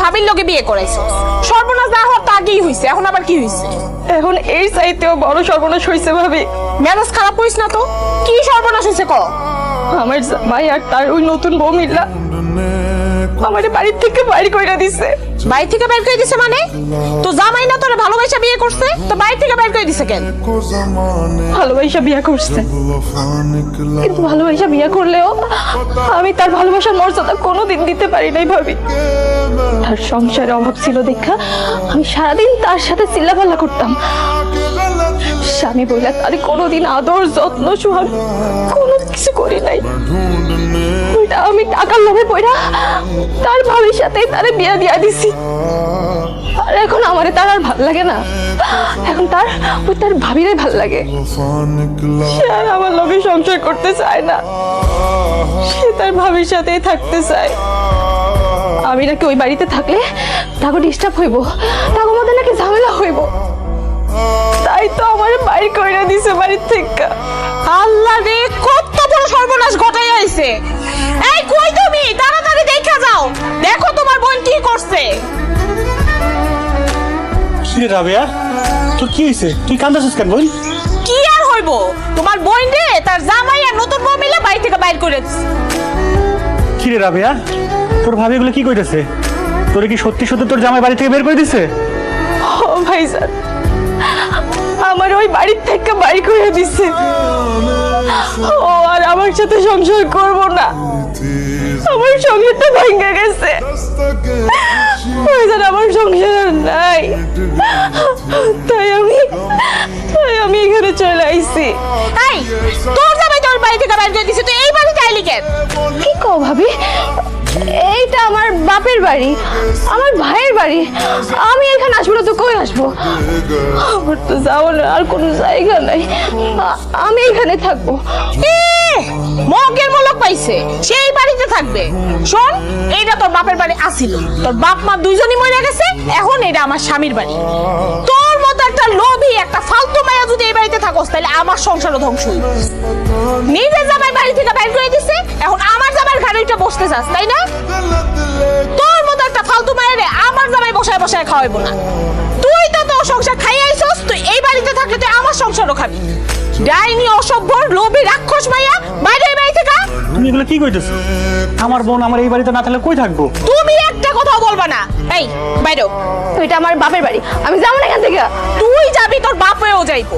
ভাবির লোকে বিয়ে করাইছো। সর্বনাশ না হওয়ার তো আগেই হইছে এখন আবার কি হইছে? এখন এই চাইতেও বড় সর্বনাশ হয়েছে ভাবি। মেজাজ খারাপ হইস না তো কি সর্বনাশ হইছে ক? আমার জামাই আর তার ওই নতুন বউ মিল্লা। আমি তার ভালোবাসার মর্যাদা কোনদিন দিতে পারি নাই ভাবি। তার সংসারের অভাব ছিল দেখা আমি সারাদিন তার সাথে চিল্লাপাল্লা করতাম। স্বামী বললে তার কোনোদিন আদর যত্ন সুহাগ কোনো কিছু করি নাই। আমি টাকার লোভে পড়া। তার ভাবির সাথে তারে বিয়া দিয়া দিছি। আর এখন আমারে তার আর ভালো লাগে না। এখন তার ওই তার ভাবিরে ভালো লাগে। সে আর আমার লোভে সংসার করতে চায় না। সে তার ভাবির সাথেই থাকতে চায়। আমি নাকি ওই বাড়িতে থাকলে তাকে ডিস্টার্ব হইব। তাকে মধ্যে নাকি ঝামেলা হইব। তাই তো আমার বাইর কইরা দিছে বাড়ির থেকে। আল্লাহ রে, কত বড় সর্ব কি রে রাবেয়া? তোর কি হয়েছে তুই কান্দাছিস কেন বোন কি আর হইব? তোমার বোন রে তার জামাই আর নতুন বউ মিলে বাড়ি থেকে বাইর করে দিছে। কি রে রাবেয়া? তোর ভাবি এগুলো কি কইতেছে? তোরে কি সত্যি সত্যি তোর জামাই বাড়ি থেকে বের করে দিছে? ও ভাইজান আমার ওই বাড়ির থেকে বাড়ি করে দিছে। ও আর আমার সাথে সংসার করব না। আমার সংসারটা ভেঙে গেছে। তাই আমি তাই আমি এখানে চলে আইছি। এই তোর জামাই তোর বাড়ি থেকে বাইর করে দিছে তুই এই বাড়িতে আইলি কেন? কি কও ভাবি? এইটা আমার বাপের বাড়ি আমার ভাইয়ের বাড়ি। আমি এখানে আসব না তো কই আসব? আমার তো যাওয়ার আর কোনো জায়গা নাই। আমি এখানে থাকব। মগের মলক পাইছে। বাড়িতে থাকবে। শোন, এইটা তোর বাপের বাড়ি আসিল তোর বাপ, মা দুইজনই মরে গেছে, এখন এটা আমার স্বামীর বাড়ি। তোর মতো একটা লোভী, একটা ফালতু মায়া যদি এই বাড়িতে থাকোস, তাহলে আমার সংসারও ধ্বংস নিজের জামাই বাড়ি থেকে বাইর করে দিছে, এখন আমার জামাইয়ের ঘাড়ে উঠে বসতে চাস, তাই না? তোর মতো একটা ফালতু মায়েরে আমার জামাই বসায় বসায় খাওয়াইবো না। তুই তো তোর সংসার খাই আইছস, তুই এই বাড়িতে থাকলে তুই আমার সংসারও খাবি। ডাইনি, অসভ্য, লোভী, রাক্ষস মাইয়া এগুলো কি কইতেছো? আমার বোন আমার এই বাড়িতে না থাকলে কই থাকব? তুমি একটা কথাও বলবা না। এই, বাইরো এটা আমার বাপের বাড়ি। আমি যাব না এখান থেকে। তুই যাবি, তোর বাপ হয়েও যাইবো।